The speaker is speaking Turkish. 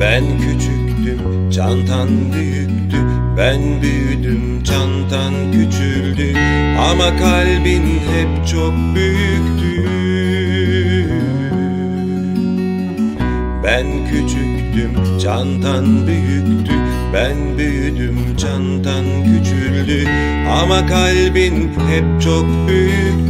Ben küçüktüm, çantan büyüktü. Ben büyüdüm, çantan küçüldü. Ama kalbin hep çok büyüktü. Ben küçüktüm, çantan büyüktü. Ben büyüdüm, çantan küçüldü. Ama kalbin hep çok büyüktü